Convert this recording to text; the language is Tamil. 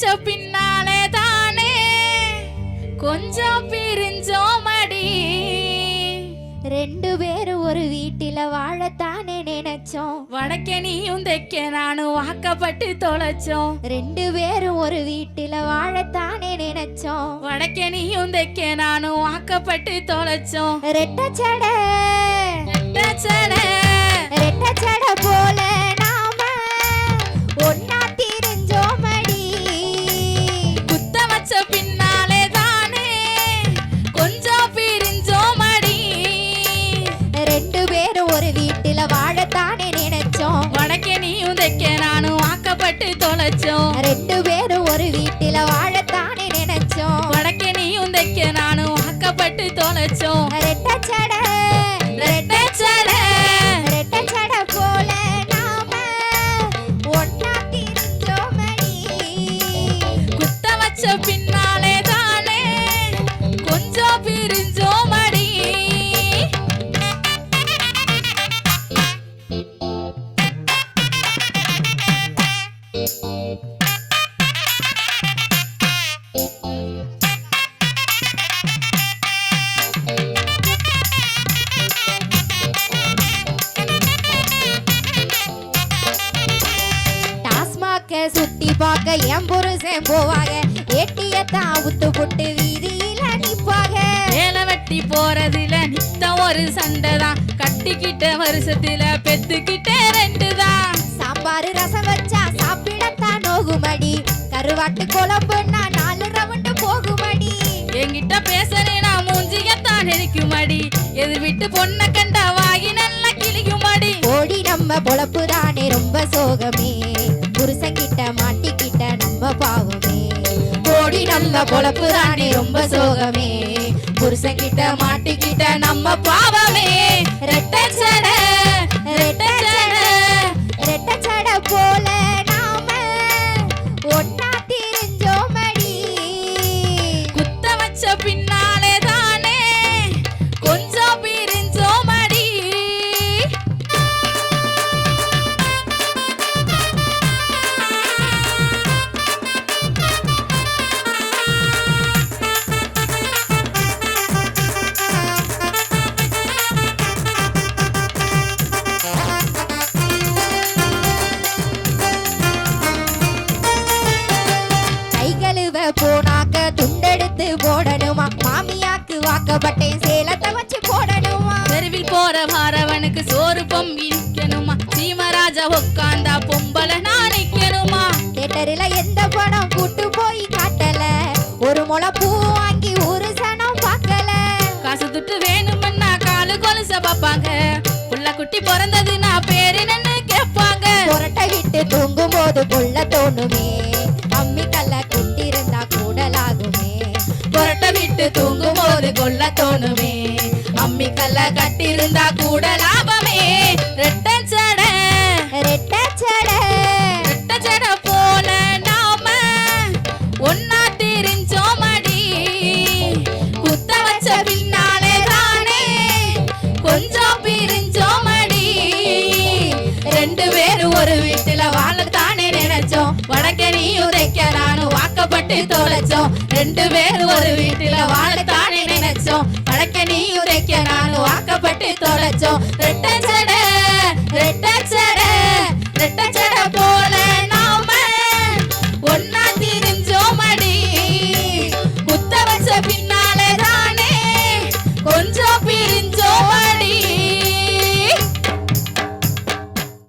கொஞ்சம் பின்னாலே தானே கொஞ்சம் பிரிஞ்சோம் அடி ரெண்டு பேரும் ஒரு வீட்டில வாழத்தானே நினைச்சோம். வடக்க நீயும் தைக்க நானும் வாக்கப்பட்டு தொலைச்சோம். ரெண்டு பேரும் ஒரு வீட்டில வாழத்தானே நினைச்சோம். வடக்க நீயும் தைக்க நானும் வாக்கப்பட்டு தொலைச்சோம். ரெட்டச்சட ரெட்டச்சட ரெட்டச்சட போல. வாக்கப்பட்டு தொலைச்சோம் ரெட்டச்சட என் புருஷன் போவாங்க ஏட்டியத்தான் அவுத்து போட்டு வீதியில நிப்பாங்க வேலை வெட்டி போறதுல நித்தம் ஒரு சண்டை தான் கட்டிக்கிட்ட வருஷத்துல பெத்துக்கிட்ட ரெண்டு தான் சாம்பார் ரசம் வச்சா சாப்பிடத்தான் நோகுமடி. கருவாட்டு குழம்புன்னா நாலு ரவுண்டு போகுமடி. என்கிட்ட பேசுறேனா மூஞ்சியத்தான் நெரிக்குமடி எதிர் விட்டு பொண்ணை கண்டா வாகி நல்லா கிளிக்குமடி ஓடி நம்ம பொழப்பு தானே ரொம்ப சோகமே. நம்ம பொழப்பு தாண்டி ரொம்ப சோகமே. புருஷன் கிட்ட மாட்டிக்கிட்ட நம்ம பாவமே. ரெட்டச்சட ரெட்டச்சட ரெட்டச்சட போற வாரவனுக்கு சோறு பொம்பி நிக்கணுமா சீமராஜா உட்காந்தா பொம்பளை நான் நிக்கணுமா? தேட்டரில் எந்த படம் கூட்டு போய் காட்டல. ஒரு முளை பூ வாங்கி ஒரு சனம் பார்க்கல. காசு துட்டு வேணும்னா காலு கொலுச பாப்பாங்க புள்ள குட்டி பிறந்தது நான் பேரு என்னன்னு கேட்பாங்க. புரட்டை விட்டு தூங்கும் போது கொள்ள தோணுமே. அம்மி கல்ல குட்டிருந்தா கூடலாகுமே. புரட்ட விட்டு தூங்கும் போது கொல்ல தோணுமே. அம்மி கல்ல கட்டிருந்தா கூட லாபமே. ரெட்டச்சட ரெட்டச்சட ரெட்டச்சட போல நாம ஒன்னா தெரிஞ்சோமடி குத்த வச்ச பின்னாலே தானே கொஞ்சம் பிரிஞ்சோமடி ரெண்டு பேரும் ஒரு வீட்டுல வாழத்தானே நினைச்சோம். வடக்க தைக்க நானும் கஷ்டப்பட்டு தொலைச்சோம். ரெண்டு பேரும் ஒரு வீட்டுல வாழத்தானே நினைச்சோம். பழக்க நீ உதைக்க நானும் வாக்கப்பட்டு தொலைச்சோம். ரெட்டச்சட ரெட்டச்சட